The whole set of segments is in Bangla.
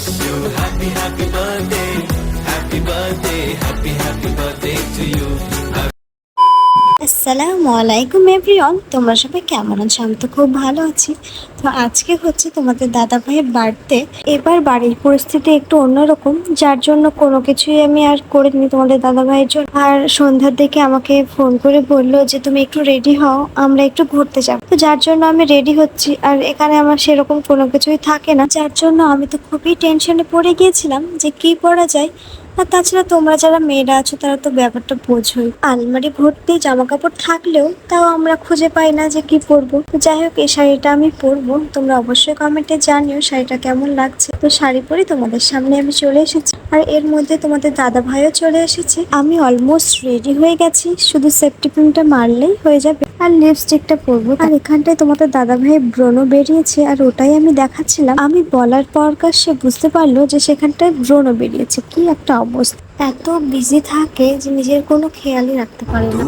wish you happy, happy birthday. আসসালামু আলাইকুম এভরিওয়ান। তোমরা সবাই কেমন আছো? আমি তো খুব ভালো আছি। তো আজকে হচ্ছে তোমাদের দাদা ভাইয়ের বার্থডে। এবার বাড়ির পরিস্থিতি একটু অন্যরকম। যার জন্য কোনো কিছুই আমি আর করিনি তোমাদের দাদা ভাইয়ের জন্য। আর সন্ধ্যার দিকে আমাকে ফোন করে বলল যে, তুমি একটু রেডি হও, আমরা একটু ঘুরতে যাব। তো যার জন্য আমি রেডি হচ্ছি। আর এখানে আমার সেরকম কোনো কিছুই থাকে না। যার জন্য আমি তো খুবই টেনশনে পড়ে গিয়েছিলাম যে কি পড়া যায়। আর তাছাড়া তোমরা যারা মেয়েরা আছো, তারা তো ব্যাপারটা বোঝোই। আলমারি ভর্তি জামা কাপড় থাকলেও তাও আমরা খুঁজে পাই না যে কি পরবো। যাই হোক এই শাড়িটা আমি পরবো। তোমরা অবশ্যই কমেন্টে জানিও শাড়িটা কেমন লাগছে। তো শাড়ি পরে তোমাদের সামনে আমি চলে এসেছি। আর এর মধ্যে তোমাদের দাদা ভাইও চলে এসেছে। আমি অলমোস্ট রেডি হয়ে গেছি। শুধু সেফটি পিনটা মারলেই হয়ে যাবে। আর লিপস্টিকটা পরবো। আর এখানটায় তোমাদের দাদা ভাইয়ের ব্রণ বেরিয়েছে। আর ওটাই আমি দেখাচ্ছিলাম। আমি বলার পর সে বুঝতে পারল যে সেখানটায় ব্রণ বেরিয়েছে। কি একটা অবস্থা। এত বিজি থাকে যে নিজের কোনো খেয়ালই রাখতে পারে না।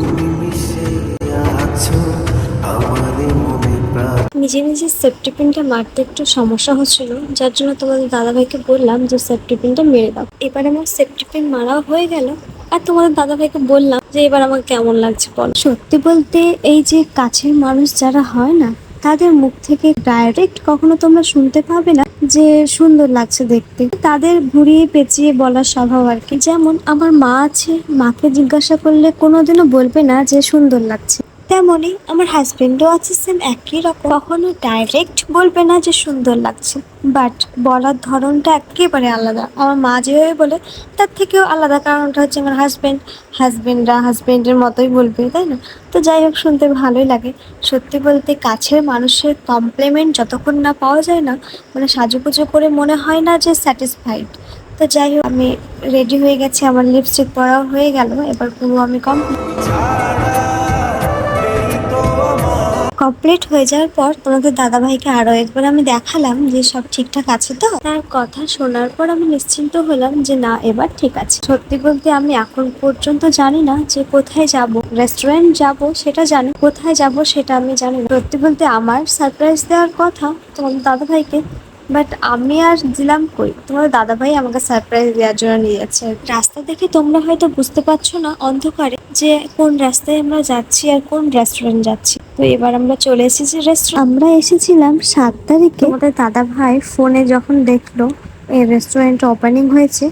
নিজে নিজে সেফটি পিনটা মারতে একটু সমস্যা হচ্ছিল, যার জন্য তোমাদের দাদাভাইকে বললাম যে সেফটি পিনটা মেরে দাও। এবার আমার সেফটি পিন মারা হয়ে গেল, আর তোমাদের দাদাভাইকে বললাম যে এবার আমাকে কেমন লাগছে বল। সত্যি বলতে এই যে কাছের মানুষ যারা হয় না, তাদের মুখ থেকে ডাইরেক্ট কখনো তোমরা শুনতে পাবে না যে সুন্দর লাগছে দেখতে। তাদের ঘুরিয়ে পেঁচিয়ে বলার স্বভাব আর কি। যেমন, আমার মা আছে, মাকে জিজ্ঞাসা করলে কোনোদিনও বলবে না যে সুন্দর লাগছে। তেমনই আমার হাজবেন্ডও আছে সেম একই রকম। কখনো ডাইরেক্ট বলবে না যে সুন্দর লাগছে বাট বলার ধরনটা একেবারে আলাদা। আমার মা যেভাবে বলে, তার থেকেও আলাদা কারণটা হচ্ছে আমার হাজবেন্ড হাজবেন্ডরা হাজবেন্ডের মতোই বলবে, তাই না? তো যাই হোক, শুনতে ভালোই লাগে। সত্যি বলতে কাছের মানুষের কমপ্লিমেন্ট যতক্ষণ না পাওয়া যায় না মানে সাজুগুজু করে মনে হয় না যে স্যাটিসফাইড তো যাই হোক, আমি রেডি হয়ে গেছি, আমার লিপস্টিক পরাও হয়ে গেল, এবার পুরো আমি কমপ্লিট কমপ্লিট হয়ে যাওয়ার পর তোমাদের দাদাভাইকে আরও একবার আমি দেখালাম যে সব ঠিকঠাক আছে তো? তার কথা শোনার পর আমি নিশ্চিন্ত হলাম যে না, এবার ঠিক আছে। সত্যি বলতে আমি এখন পর্যন্ত জানি না যে কোথায় যাব। রেস্টুরেন্ট যাব সেটা জানি, কোথায় যাব সেটা আমি জানি সত্যি বলতে আমার সারপ্রাইজ দেওয়ার কথা তোমাদের দাদাভাইকে বাট আমি আর দিলাম কই? তোমার দাদা ভাই আমাকে সারপ্রাইজ দেওয়ার জন্য নিয়ে যাচ্ছে রাস্তা দেখে তোমরা হয়তো বুঝতে পারছ না অন্ধকারে যে কোন রাস্তায় আমরা যাচ্ছি আর কোন রেস্টুরেন্ট যাচ্ছি। তো এবার আমরা চলে এসেছি রেস্টুরেন্ট আমরা এসেছিলাম সাত তারিখে। আমাদের দাদা ভাই ফোনে যখন দেখল এই রেস্টুরেন্ট ওপেনিং হয়েছে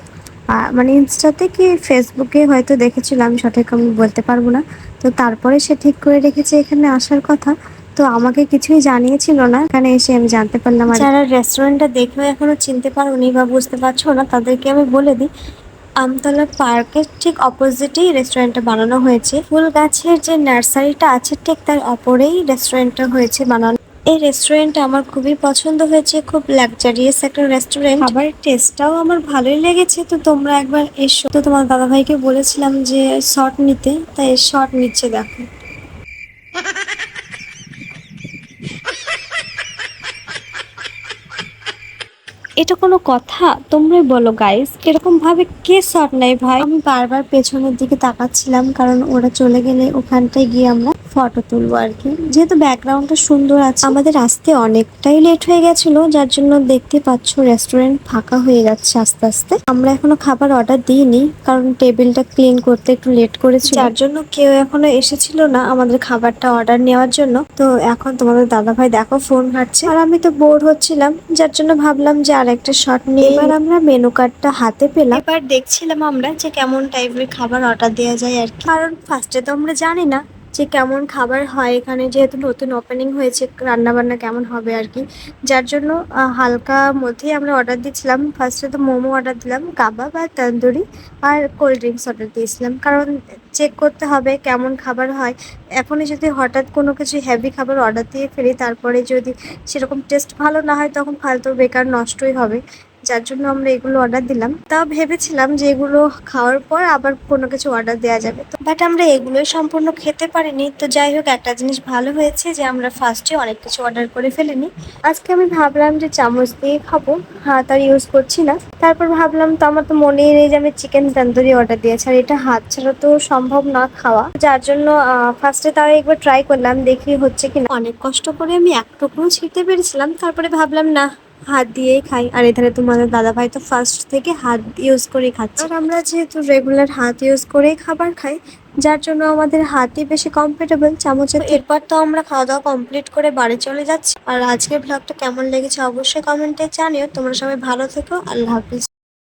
মানে ইনস্টাতে কি ফেসবুকে হয়তো দেখেছিল আমি সঠিক আমি বলতে পারব না। তো তারপরে সে ঠিক করে রেখেছে এখানে আসার কথা। তো আমাকে কিছুই জানিয়েছিল না। এখানে এসে আমি জানতে পারলাম আর যারা রেস্টুরেন্টটা দেখেও এখনও চিনতে পারোনি বা বুঝতে পারছ না তাদেরকে আমি বলে দিই। আমতলা পার্কের ঠিক অপোজিটেই রেস্টুরেন্টটা বানানো হয়েছে। ফুল গাছের যে নার্সারিটা আছে, ঠিক তার অপরেই রেস্টুরেন্টটা হয়েছে বানানো। এই রেস্টুরেন্ট আমার খুবই পছন্দ হয়েছে, খুব লাক্সারিয়াস একটা রেস্টুরেন্ট। খাবারের টেস্টটাও আমার ভালোই লেগেছে। তো তোমরা একবার এসো। তো তোমার দাদাভাইকে বলেছিলাম যে শর্ট নিতে, তাই শর্ট নিচ্ছে দেখো। এটা কোনো কথা? তোমরাই বলো গাইস এরকম ভাবে কে শট নেয় ভাই? আমি বারবার পেছনের দিকে তাকাচ্ছিলাম, কারণ ওরা চলে গেলে ওখানটায় গিয়ে আমরা ফটো তুলবো আর কি। যেহেতু ব্যাকগ্রাউন্ডটা সুন্দর আছে আমাদের আসতে অনেকটাই লেট হয়ে গেছিল যার জন্য দেখতে পাচ্ছ রেস্টুরেন্ট ফাঁকা হয়ে যাচ্ছে আস্তে আস্তে। আমরা এখনও খাবার অর্ডার দিইনি কারণ টেবিলটা ক্লিন করতে একটু লেট করেছি যার জন্য কেউ এখনও এসেছিল না আমাদের খাবারটা অর্ডার নেওয়ার জন্য। তো এখন তোমাদের দাদা ভাই দেখো ফোন ঘাটছে। আর আমি তো বোর হচ্ছিলাম যার জন্য ভাবলাম যে আরেকটা শট নিয়ে এবার আমরা মেনু কার্ডটা হাতে পেলাম। এবার দেখছিলাম আমরা যে কেমন টাইপের খাবার অর্ডার দেওয়া যায় আর কি। কারণ ফার্স্টে তো আমরা জানি না যে কেমন খাবার হয়, এখানে যেহেতু নতুন ওপেনিং হয়েছে রান্না বান্না কেমন হবে আর কি। যার জন্য হালকা মধ্যেই আমরা অর্ডার দিচ্ছিলাম। ফার্স্টে তো মোমো অর্ডার দিলাম, কাবাব আর তন্দুরি আর কোল্ড ড্রিঙ্কস অর্ডার দিয়েছিলাম। কারণ চেক করতে হবে কেমন খাবার হয়। এখনই যদি হঠাৎ কোনো কিছু হেভি খাবার অর্ডার দিয়ে ফেলি, তারপরে যদি সেরকম টেস্ট ভালো না হয়, তখন ফালতু বেকার নষ্টই হবে। যার জন্য আমরা এগুলো অর্ডার দিলাম। তা ভেবেছিলাম যে এগুলো খাওয়ার পর আবার কোনো কিছু অর্ডার দেওয়া যাবে। তো বাট আমরা এগুলোই সম্পূর্ণ খেতে পারিনি। তো যাই হোক, একটা জিনিস ভালো হয়েছে যে আমরা ফার্স্টে অনেক কিছু অর্ডার করে ফেলিনি। আজকে আমি ভাবলাম যে চামচ দিয়ে খাব। হাত আর ইউজ করছি না। তারপর ভাবলাম তো আমার তো মনেই নেই যে আমি চিকেন তন্দুরি অর্ডার দিয়েছি। আর এটা হাত ছাড়া তো সম্ভব না খাওয়া। যার জন্য ফার্স্টে তাও একবার ট্রাই করলাম, দেখি হচ্ছে কিনা। অনেক কষ্ট করে আমি এক টুকরো ছিঁড়তে পেরেছিলাম। তারপরে ভাবলাম, না হাত দিয়েই খাই। আর এধারে তোমাদের দাদা ভাই তো ফার্স্ট থেকে হাত ইউজ করেই খাচ্ছে। আর আমরা যেহেতু রেগুলার হাত ইউজ করেই খাবার খাই যার জন্য আমাদের হাতই বেশি কমফোর্টেবল চামচের এরপর তো আমরা খাওয়া দাওয়া কমপ্লিট করে বাড়ি চলে যাচ্ছি। আর আজকের ব্লগটা কেমন লেগেছে অবশ্যই কমেন্টে জানিও। তোমরা সবাই ভালো থেকো। আল্লাহ হাফিজ।